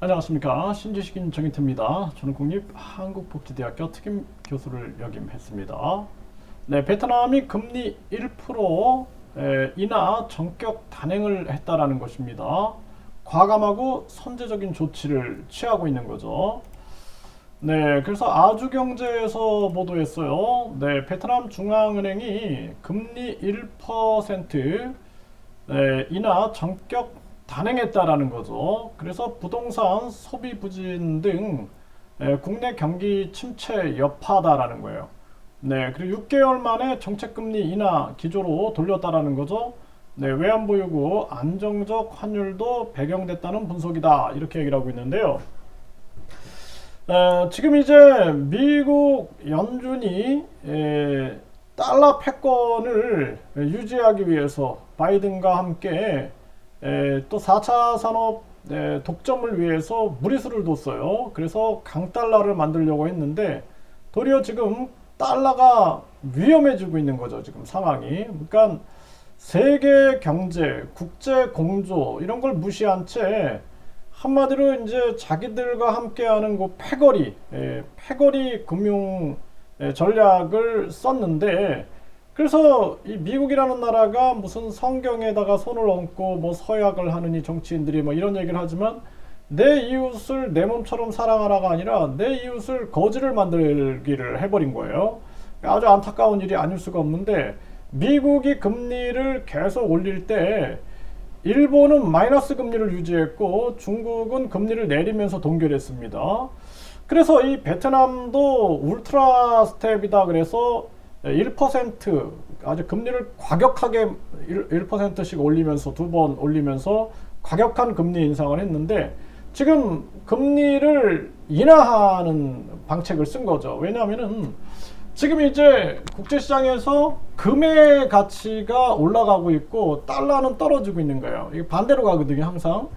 안녕하십니까 신지식인 정인태입니다. 저는 국립한국복지대학교 특임 교수를 역임했습니다. 네, 베트남이 금리 1% 에, 인하 전격 단행을 했다라는 것입니다. 과감하고 선제적인 조치를 취하고 있는 거죠. 네, 그래서 아주경제에서 보도했어요. 네, 베트남 중앙은행이 금리 1% 네, 인하 전격 단행했다라는 거죠. 그래서 부동산, 소비 부진 등 에, 국내 경기 침체 여파다라는 거예요. 네, 그리고 6개월 만에 정책금리 인하 기조로 돌렸다라는 거죠. 네, 외환보유고 안정적 환율도 배경됐다는 분석이다. 이렇게 얘기를 하고 있는데요. 에, 지금 이제 미국 연준이 에, 달러 패권을 유지하기 위해서 바이든과 함께 에, 또 4차 산업 에, 독점을 위해서 무리수를 뒀어요. 그래서 강달러를 만들려고 했는데 도리어 지금 달러가 위험해지고 있는 거죠. 지금 상황이. 그러니까 세계 경제, 국제 공조 이런 걸 무시한 채 한마디로 이제 자기들과 함께하는 그 패거리, 에, 패거리 금융 에, 전략을 썼는데 그래서 이 미국이라는 나라가 무슨 성경에다가 손을 얹고 뭐 서약을 하느니 정치인들이 뭐 이런 얘기를 하지만 내 이웃을 내 몸처럼 사랑하라가 아니라 내 이웃을 거지를 만들기를 해버린 거예요. 아주 안타까운 일이 아닐 수가 없는데 미국이 금리를 계속 올릴 때 일본은 마이너스 금리를 유지했고 중국은 금리를 내리면서 동결했습니다. 그래서 이 베트남도 울트라 스텝이다 그래서 1% 아주 금리를 과격하게 1%, 씩 올리면서 두 번 올리면서 과격한 금리 인상을 했는데 지금 금리를 인하하는 방책을 쓴 거죠. 왜냐하면은 지금 이제 국제시장에서 금의 가치가 올라가고 있고 달러는 떨어지고 있는 거예요. 이게 반대로 가거든요, 항상.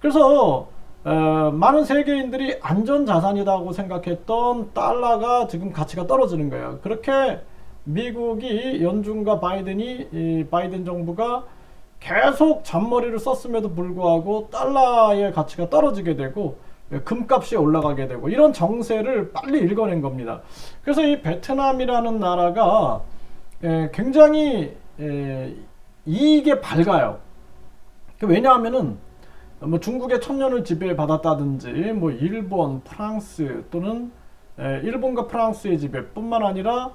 그래서 어, 많은 세계인들이 안전 자산이라고 생각했던 달러가 지금 가치가 떨어지는 거예요. 그렇게 미국이 연준과 바이든이 이 바이든 정부가 계속 잔머리를 썼음에도 불구하고 달러의 가치가 떨어지게 되고 금값이 올라가게 되고 이런 정세를 빨리 읽어낸 겁니다. 그래서 이 베트남이라는 나라가 굉장히 이익에 밝아요. 그 왜냐하면은 뭐 중국의 천년을 지배받았다든지 뭐 일본, 프랑스 또는 일본과 프랑스의 지배뿐만 아니라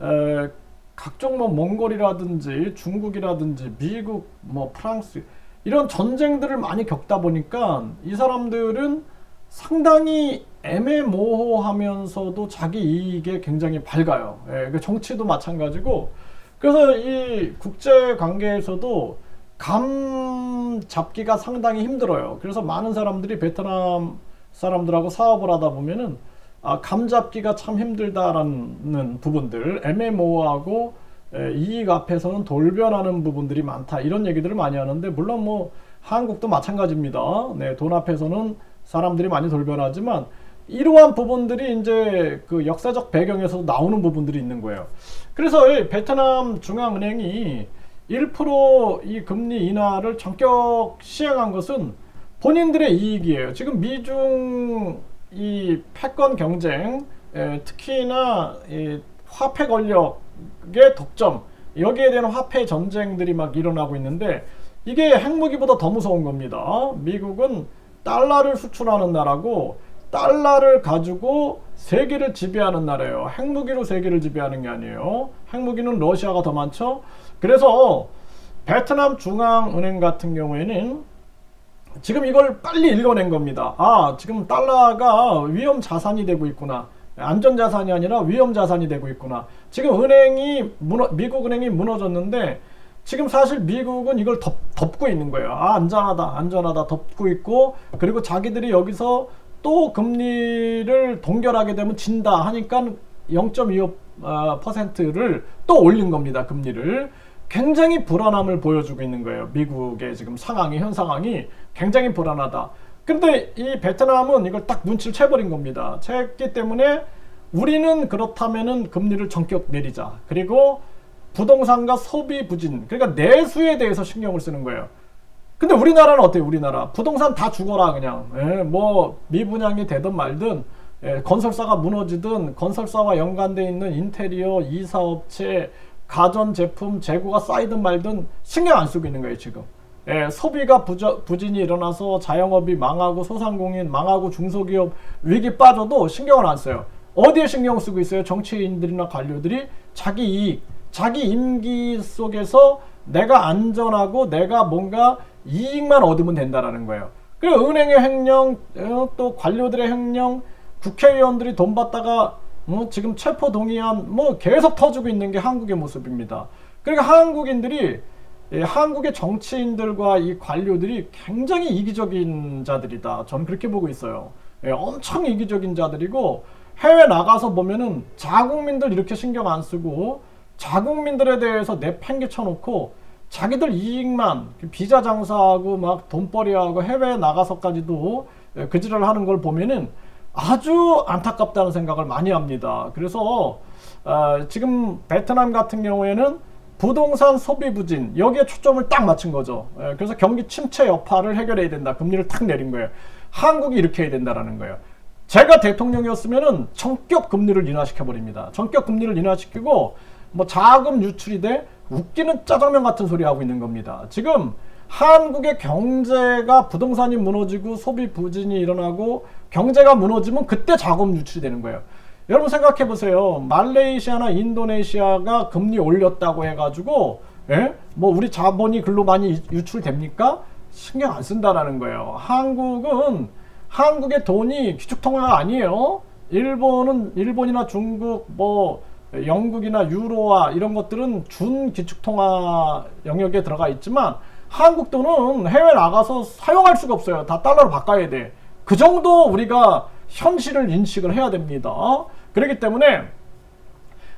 에, 각종 뭐 몽골이라든지 중국이라든지 미국 뭐 프랑스 이런 전쟁들을 많이 겪다 보니까 이 사람들은 상당히 애매모호하면서도 자기 이익에 굉장히 밝아요. 예, 그 정치도 마찬가지고 그래서 이 국제 관계에서도 감 잡기가 상당히 힘들어요. 그래서 많은 사람들이 베트남 사람들하고 사업을 하다 보면은 아, 감 잡기가 참 힘들다라는 부분들, 애매모호하고 에, 이익 앞에서는 돌변하는 부분들이 많다. 이런 얘기들을 많이 하는데 물론 뭐 한국도 마찬가지입니다. 네, 돈 앞에서는 사람들이 많이 돌변하지만 이러한 부분들이 이제 그 역사적 배경에서 나오는 부분들이 있는 거예요. 그래서 베트남 중앙은행이 1%이 금리 인하를 전격 시행한 것은 본인들의 이익이에요. 지금 미중 이 패권 경쟁, 에, 특히나 이 화폐 권력의 독점, 여기에 대한 화폐 전쟁들이 막 일어나고 있는데 이게 핵무기보다 더 무서운 겁니다. 미국은 달러를 수출하는 나라고 달러를 가지고 세계를 지배하는 나라예요. 핵무기로 세계를 지배하는 게 아니에요. 핵무기는 러시아가 더 많죠. 그래서 베트남 중앙은행 같은 경우에는 지금 이걸 빨리 읽어낸 겁니다. 아, 지금 달러가 위험 자산이 되고 있구나. 안전 자산이 아니라 위험 자산이 되고 있구나. 지금 은행이 무너, 미국 은행이 무너졌는데 지금 사실 미국은 이걸 덮, 덮고 있는 거예요. 아, 안전하다, 안전하다 덮고 있고 그리고 자기들이 여기서 또 금리를 동결하게 되면 진다 하니까 0.25%를 또 올린 겁니다. 금리를. 굉장히 불안함을 보여주고 있는 거예요. 미국의 지금 상황이 현 상황이 굉장히 불안하다. 근데 이 베트남은 이걸 딱 눈치를 채버린 겁니다. 채기 때문에 우리는 그렇다면은 금리를 전격 내리자. 그리고 부동산과 소비 부진, 그러니까 내수에 대해서 신경을 쓰는 거예요. 근데 우리나라는 어때요? 우리나라 부동산 다 죽어라 그냥 예, 뭐 미분양이 되든 말든 예, 건설사가 무너지든 건설사와 연관돼 있는 인테리어 이사업체 가전제품 재고가 쌓이든 말든 신경 안 쓰고 있는 거예요 지금 예, 소비가 부저, 부진이 일어나서 자영업이 망하고 소상공인 망하고 중소기업 위기 빠져도 신경을 안 써요 어디에 신경 쓰고 있어요 정치인들이나 관료들이 자기 이익 자기 임기 속에서 내가 안전하고 내가 뭔가 이익만 얻으면 된다라는 거예요. 그리고 은행의 횡령, 어, 또 관료들의 횡령, 국회의원들이 돈 받다가 뭐 지금 체포 동의안 뭐 계속 터지고 있는 게 한국의 모습입니다. 그러니까 한국인들이 예, 한국의 정치인들과 이 관료들이 굉장히 이기적인 자들이다. 저는 그렇게 보고 있어요. 예, 엄청 이기적인 자들이고 해외 나가서 보면은 자국민들 이렇게 신경 안 쓰고 자국민들에 대해서 내팽개쳐 놓고 자기들 이익만 비자 장사하고 막 돈벌이하고 해외 나가서까지도 그지를 하는 걸 보면은 아주 안타깝다는 생각을 많이 합니다. 그래서 어, 지금 베트남 같은 경우에는 부동산 소비 부진 여기에 초점을 딱 맞춘 거죠. 예, 그래서 경기 침체 여파를 해결해야 된다. 금리를 탁 내린 거예요. 한국이 이렇게 해야 된다라는 거예요. 제가 대통령이었으면은 전격 금리를 인하시켜 버립니다. 전격 금리를 인하시키고 뭐 자금 유출이 돼 웃기는 짜장면 같은 소리 하고 있는 겁니다. 지금 한국의 경제가 부동산이 무너지고 소비 부진이 일어나고 경제가 무너지면 그때 자금 유출이 되는 거예요. 여러분 생각해 보세요. 말레이시아나 인도네시아가 금리 올렸다고 해가지고 예? 뭐 우리 자본이 글로 많이 유출됩니까? 신경 안 쓴다라는 거예요. 한국은 한국의 돈이 기축통화가 아니에요. 일본은 일본이나 중국 뭐 영국이나 유로화 이런 것들은 준 기축통화 영역에 들어가 있지만 한국 돈은 해외 나가서 사용할 수가 없어요. 다 달러로 바꿔야 돼. 그 정도 우리가 현실을 인식을 해야 됩니다. 그렇기 때문에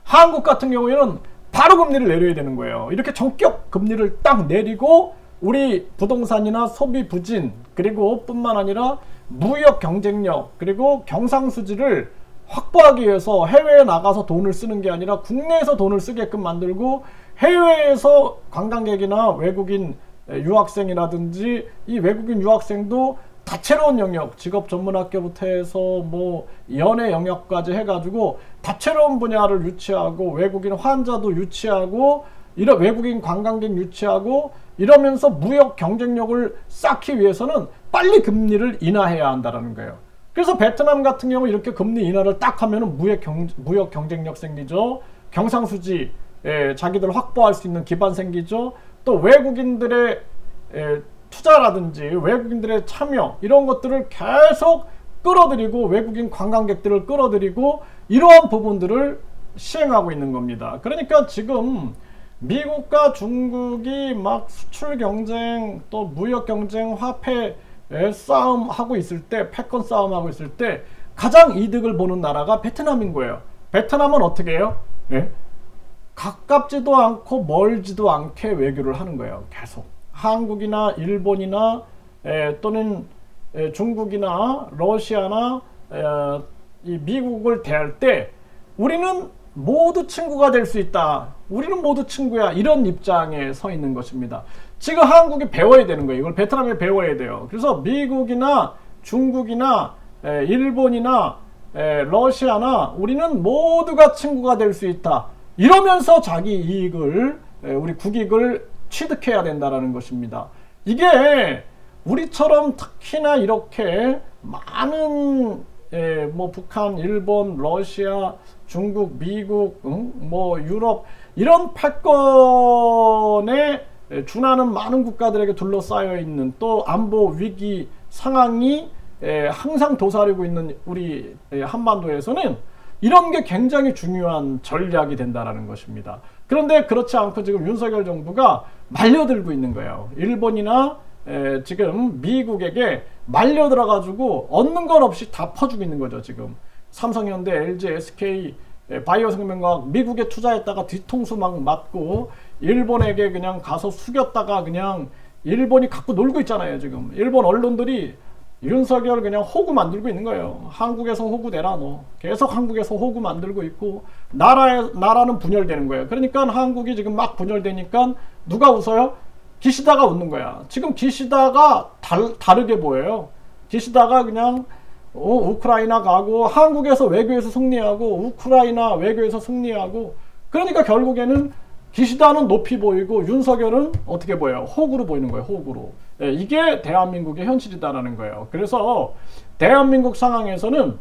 한국 같은 경우에는 바로 금리를 내려야 되는 거예요. 이렇게 전격 금리를 딱 내리고 우리 부동산이나 소비 부진 그리고 뿐만 아니라 무역 경쟁력 그리고 경상수지를 확보하기 위해서 해외에 나가서 돈을 쓰는 게 아니라 국내에서 돈을 쓰게끔 만들고 해외에서 관광객이나 외국인 유학생이라든지 이 외국인 유학생도 다채로운 영역, 직업 전문 학교부터 해서 뭐 연애 영역까지 해가지고 다채로운 분야를 유치하고 외국인 환자도 유치하고 이런 외국인 관광객 유치하고 이러면서 무역 경쟁력을 쌓기 위해서는 빨리 금리를 인하해야 한다는 거예요. 그래서 베트남 같은 경우 이렇게 금리 인하를 딱 하면은 무역, 경, 무역 경쟁력 생기죠. 경상수지 예, 자기들 확보할 수 있는 기반 생기죠. 또 외국인들의 예, 투자라든지 외국인들의 참여 이런 것들을 계속 끌어들이고 외국인 관광객들을 끌어들이고 이러한 부분들을 시행하고 있는 겁니다. 그러니까 지금 미국과 중국이 막 수출 경쟁 또 무역 경쟁 화폐 싸움 하고 있을 때 패권 싸움 하고 있을 때 가장 이득을 보는 나라가 베트남인 거예요. 베트남은 어떻게 해요? 예? 가깝지도 않고 멀지도 않게 외교를 하는 거예요. 계속 한국이나 일본이나 에, 또는 에, 중국이나 러시아나 에, 이 미국을 대할 때 우리는 모두 친구가 될 수 있다. 우리는 모두 친구야. 이런 입장에 서 있는 것입니다. 지금 한국이 배워야 되는 거예요. 이걸 베트남에 배워야 돼요. 그래서 미국이나 중국이나 에, 일본이나 에, 러시아나 우리는 모두가 친구가 될 수 있다. 이러면서 자기 이익을 에, 우리 국익을 취득해야 된다라는 것입니다. 이게 우리처럼 특히나 이렇게 많은 에, 뭐 북한, 일본, 러시아, 중국, 미국, 응? 뭐 유럽 이런 패권에 준하는 많은 국가들에게 둘러싸여 있는 또 안보 위기 상황이 항상 도사리고 있는 우리 한반도에서는 이런 게 굉장히 중요한 전략이 된다라는 것입니다. 그런데 그렇지 않고 지금 윤석열 정부가 말려들고 있는 거예요. 일본이나 지금 미국에게 말려들어 가지고 얻는 건 없이 다 퍼주고 있는 거죠. 지금 삼성현대, LG, SK, 바이오 생명과학 미국에 투자했다가 뒤통수 막 맞고 일본에게 그냥 가서 숙였다가 그냥 일본이 갖고 놀고 있잖아요 지금 일본 언론들이 윤석열 그냥 호구 만들고 있는 거예요 한국에서 호구 내라 너 계속 한국에서 호구 만들고 있고 나라에 나라는 분열되는 거예요 그러니까 한국이 지금 막 분열되니까 누가 웃어요 기시다가 웃는 거야. 지금 기시다가 달, 다르게 보여요. 기시다가 그냥 어, 우크라이나 가고 한국에서 외교에서 승리하고 우크라이나 외교에서 승리하고 그러니까 결국에는 기시다는 높이 보이고 윤석열은 어떻게 보여요? 호구로 보이는 거예요. 호구로. 예, 이게 대한민국의 현실이다라는 거예요. 그래서 대한민국 상황에서는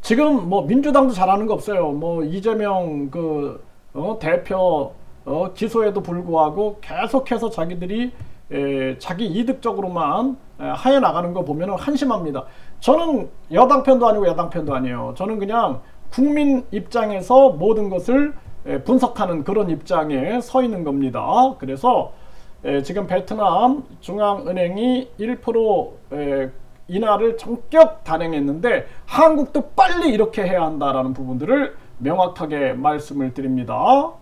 지금 뭐 민주당도 잘하는 거 없어요. 뭐 이재명 그 어, 대표 어, 기소에도 불구하고 계속해서 자기들이 에, 자기 이득적으로만 에, 하해 나가는 거 보면은 한심합니다. 저는 여당 편도 아니고 야당 편도 아니에요. 저는 그냥 국민 입장에서 모든 것을 에, 분석하는 그런 입장에 서 있는 겁니다. 그래서 에, 지금 베트남 중앙은행이 1% 에, 인하를 전격 단행했는데 한국도 빨리 이렇게 해야 한다라는 부분들을 명확하게 말씀을 드립니다.